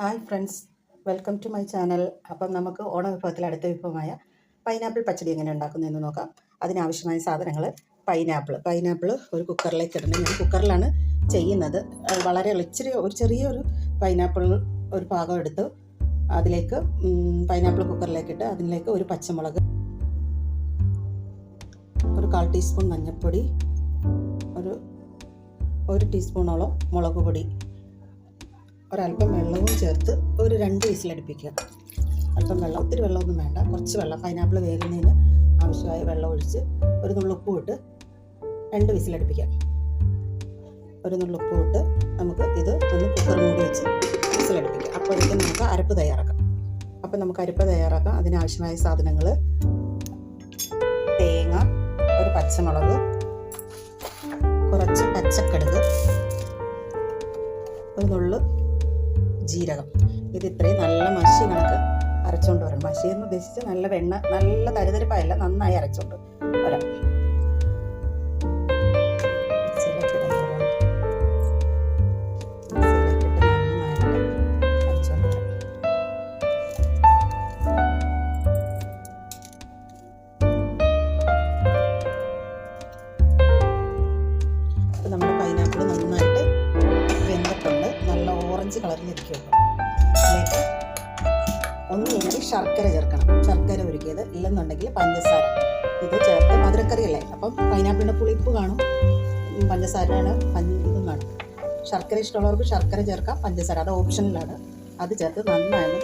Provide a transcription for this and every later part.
Hi friends welcome to my channel അപ്പം നമുക്ക് ഓണ വിഭവത്തിൽ അടുത്ത വിഭവമായ പൈനാപ്പിൾ പച്ചടി എങ്ങനെ ഉണ്ടാക്കുന്നു എന്ന് നോക്കാം. അതിനാവശ്യമായ സാധനങ്ങൾ പൈനാപ്പിൾ പൈനാപ്പിൾ ഒരു കുക്കറിലേക്ക് ഇടണം ഞാൻ കുക്കറിലാണ് ചെയ്യുന്നത്. വളരെ ഇച്ചിരി ഒരു ചെറിയൊരു പൈനാപ്പിൾ ഒരു ഭാഗം എടുത്ത് അതിലേക്ക് പൈനാപ്പിൾ കുക്കറിലേക്ക് ഇട്ട് അതിലേക്ക് ഒരു പച്ചമുളക് ഒരു കാൽ ടീസ്പൂൺ മഞ്ഞൾപ്പൊടി ഒരു ഒരു ടീസ്പൂണോളം മുളക് പൊടി ഒരല്പം വെള്ളവും ചേർത്ത് ഒരു രണ്ട് വിസിലടുപ്പിക്കുക. അല്പം വെള്ളം ഒത്തിരി വെള്ളമൊന്നും വേണ്ട. കുറച്ച് വെള്ളം പൈനാപ്പിൾ വേകുന്നതിന് ആവശ്യമായ വെള്ളം ഒഴിച്ച് ഒരു നുള്ളുപ്പും ഇട്ട് രണ്ട് വിസിലടുപ്പിക്കാം ഒരു നുള്ളുപ്പും ഇട്ട് നമുക്ക് ഇത് ഒന്ന് കുക്കർ മൂടി വെച്ച് അപ്പോൾ അപ്പോഴേക്കും നമുക്ക് അരപ്പ് തയ്യാറാക്കാം. അപ്പം നമുക്ക് അരപ്പ് തയ്യാറാക്കാം. അതിനാവശ്യമായ സാധനങ്ങൾ തേങ്ങ ഒരു പച്ചമുളക് കുറച്ച് പച്ചക്കടുക് ഒരു നുള്ളു ജീരകം. ഇത് ഇത്രയും നല്ല മഷി കണക്ക് അരച്ചുകൊണ്ട് വരണം. മഷി എന്ന് ഉദ്ദേശിച്ച് നല്ല വെണ്ണ നല്ല തരിതരിപ്പായല്ല നന്നായി അരച്ചുകൊണ്ട് വരാം. നമ്മുടെ പൈനാപ്പിൾ പോവാം. ഓറഞ്ച് കളറിലിരിക്കും ഒന്ന് ഒന്നില്ലെങ്കിൽ ശർക്കര ചേർക്കണം. ശർക്കര ഉരുക്കിയത് ഇല്ലെന്നുണ്ടെങ്കിൽ പഞ്ചസാര. ഇത് ചേർത്ത് മധുരക്കറിയല്ലേ അപ്പം പൈനാപ്പിളിന്റെ പുളിപ്പ് കാണും. പഞ്ചസാരയാണ് പഞ്ച കാണും. ശർക്കര ഇഷ്ടമുള്ളവർക്ക് ശർക്കര ചേർക്കാം. പഞ്ചസാര അത് ഓപ്ഷനിലാണ്. അത് ചേർത്ത് നന്നായി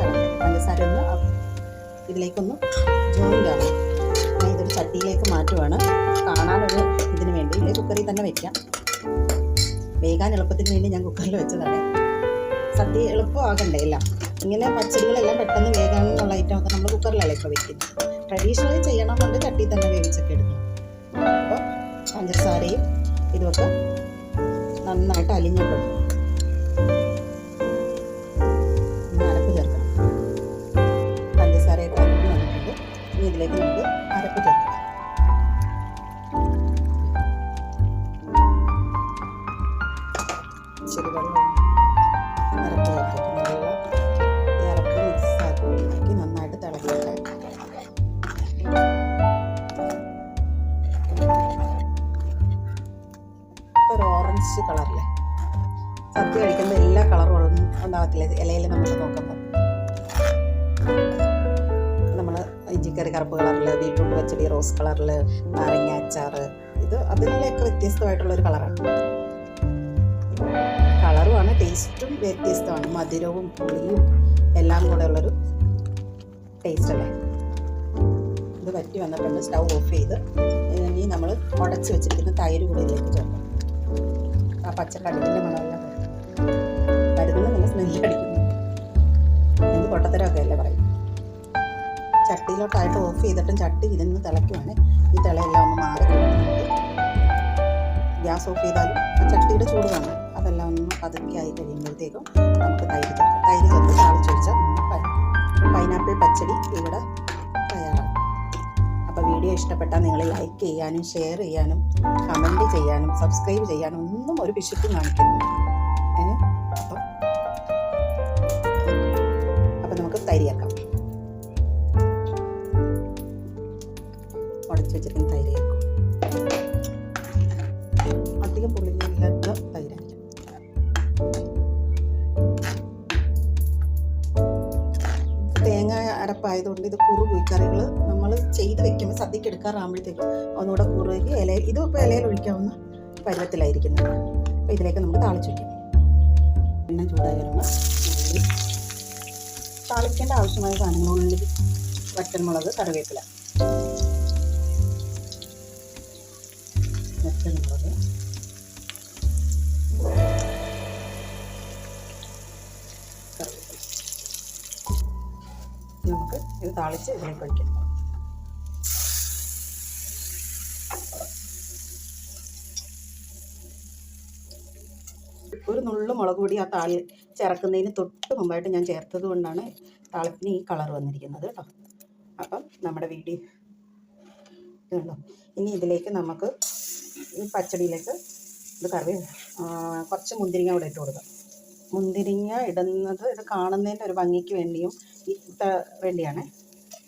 പഞ്ചസാര ഒന്ന് ഇതിലേക്കൊന്ന് ജോയിന്റ് ആവും ഇതൊരു ചട്ടിയിലേക്ക് മാറ്റുവാണ്. കാണാനൊരു ഇതിന് വേണ്ടി. ഇതിൽ കുക്കറിൽ തന്നെ വയ്ക്കാം വേകാൻ എളുപ്പത്തിന് വേണ്ടി ഞാൻ കുക്കറിൽ വെച്ചതാണ്. സദ്യ എളുപ്പമാകണ്ടേ എല്ലാം ഇങ്ങനെ പച്ചടികളെല്ലാം പെട്ടെന്ന് വേകാനുള്ള ഐറ്റമൊക്കെ നമ്മൾ കുക്കറിലല്ലേ ഇപ്പോൾ വെക്കുന്നത്. ട്രഡീഷണലി ചെയ്യണമെന്നുണ്ട് ചട്ടി തന്നെ വേവിച്ചൊക്കെ എടുക്കണം അപ്പോൾ പഞ്ചസാരയും ഇതുമൊക്കെ നന്നായിട്ട് അലിഞ്ഞിട്ടുണ്ട് അരപ്പ് ചേർക്കണം. പഞ്ചസാരയൊക്കെ അരപ്പ് വന്നിട്ടുണ്ട്. ഇനി ഇതിലേക്ക് നമുക്ക് അരപ്പ് ചേർക്കാം. ശരി വെള്ളം നന്നായിട്ട് എല്ലാ നമ്മൾ നോക്കുമ്പോൾ നമ്മൾ കറുപ്പ് ബീട്രൂട്ട് പച്ചടി റോസ് കളറിൽ നാരങ്ങ അച്ചാർ ഇത് അതിലൊക്കെ വ്യത്യസ്തമായിട്ടുള്ള ഒരു കളറാണ് ടേസ്റ്റും വ്യത്യസ്തമാണ്. മധുരവും പുളിയും എല്ലാം കൂടെ ഉള്ളൊരു ടേസ്റ്റ് അല്ലേ? ഇത് പറ്റി വന്നിട്ടുണ്ട് സ്റ്റൗ ഓഫ് ചെയ്ത്. ഇനി നമ്മൾ ഉടച്ച് വെച്ചിരിക്കുന്ന തൈര് കൂടി ഇതിലേക്ക് ചേർക്കാം. ആ പച്ചക്കടലിന്റെ മണമെല്ലാം മരുന്നിന് നല്ല സ്മെല്ലടിക്കുന്നു എന്ത് പൊട്ടത്തരമൊക്കെ അല്ലേ പറയും? ചട്ടിയിലോട്ടായിട്ട് ഓഫ് ചെയ്തിട്ടും ചട്ടി ഇരുന്ന് തിളയ്ക്കുവാണ്. ഈ തിളയെല്ലാം ഒന്ന് മാറി. ഗ്യാസ് ഓഫ് ചെയ്താലും ആ ചട്ടിയുടെ ചൂട് കാണാം. അതെല്ലാം ഒന്ന് പതുക്കെ ആയി കഴിയുമ്പോഴത്തേക്കും നമുക്ക് തൈര് ചേർക്കാം. തൈര് ചേർത്ത് താളിച്ചൊഴിച്ചാൽ പൈനാപ്പിൾ പച്ചടി ഇവിടെ തയ്യാറാണ്. അപ്പോൾ വീഡിയോ ഇഷ്ടപ്പെട്ടാൽ നിങ്ങൾ ലൈക്ക് ചെയ്യാനും ഷെയർ ചെയ്യാനും കമന്റ് ചെയ്യാനും സബ്സ്ക്രൈബ് ചെയ്യാനും ഒന്നും ഒരു പിശുക്കും കാണിക്കുന്നു അപ്പം അപ്പം നമുക്ക് തൈര് ചേർക്കാം. ഉടച്ച് വെച്ചിരിക്കുന്ന തൈര് അരപ്പായതുകൊണ്ട് ഇത് കുറുകും കറികൾ നമ്മൾ ചെയ്ത് വെക്കുമ്പോൾ സദ്യക്ക് എടുക്കാറാകുമ്പോഴത്തേക്കും ഒന്നുകൂടെ കുറുകി ഇലയിൽ ഇതും ഇപ്പോൾ ഇലയിൽ ഒഴിക്കാവുന്ന പരുവത്തിലായിരിക്കുന്നത്. അപ്പോൾ ഇതിലേക്ക് നമുക്ക് താളിച്ച് വയ്ക്കാം എണ്ണ ചൂടായി വരുമ്പോൾ താളിക്കേണ്ട ആവശ്യമായ സാധനങ്ങൾ ഉള്ളി വറ്റൽമുളക് കറിവേപ്പില. നമുക്ക് ഇത് താളിച്ച് ഇതിലേക്ക് ഒഴിക്കാം ഒരു നുള്ളു മുളക് പൊടി ആ താളി ചേർക്കുന്നതിന് തൊട്ട് മുമ്പായിട്ട് ഞാൻ ചേർത്തത് കൊണ്ടാണ് താളിപ്പിന് ഈ കളർ വന്നിരിക്കുന്നത് കേട്ടോ. അപ്പം നമ്മുടെ വീഡിയോ ഇതുണ്ടോ? ഇനി ഇതിലേക്ക് നമുക്ക് ഈ പച്ചടിയിലേക്ക് ഇത് കറി കുറച്ച് മുന്തിരിങ്ങ കൂടെ ഇട്ട് കൊടുക്കാം. മുന്തിരിങ്ങ ഇടുന്നത് ഇത് കാണുന്നതിന്റെ ഒരു ഭംഗിക്ക് വേണ്ടിയും വേണ്ടിയാണ്.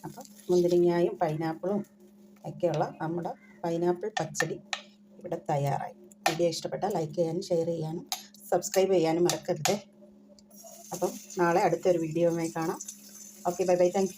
അപ്പം മുന്തിരിങ്ങയും പൈനാപ്പിളും ഒക്കെയുള്ള നമ്മുടെ പൈനാപ്പിൾ പച്ചടി ഇവിടെ തയ്യാറായി. വീഡിയോ ഇഷ്ടപ്പെട്ടാൽ ലൈക്ക് ചെയ്യാനും ഷെയർ ചെയ്യാനും സബ്സ്ക്രൈബ് ചെയ്യാനും മറക്കരുത്. അപ്പം നാളെ അടുത്തൊരു വീഡിയോയുമായി കാണാം. Okay bye bye. താങ്ക്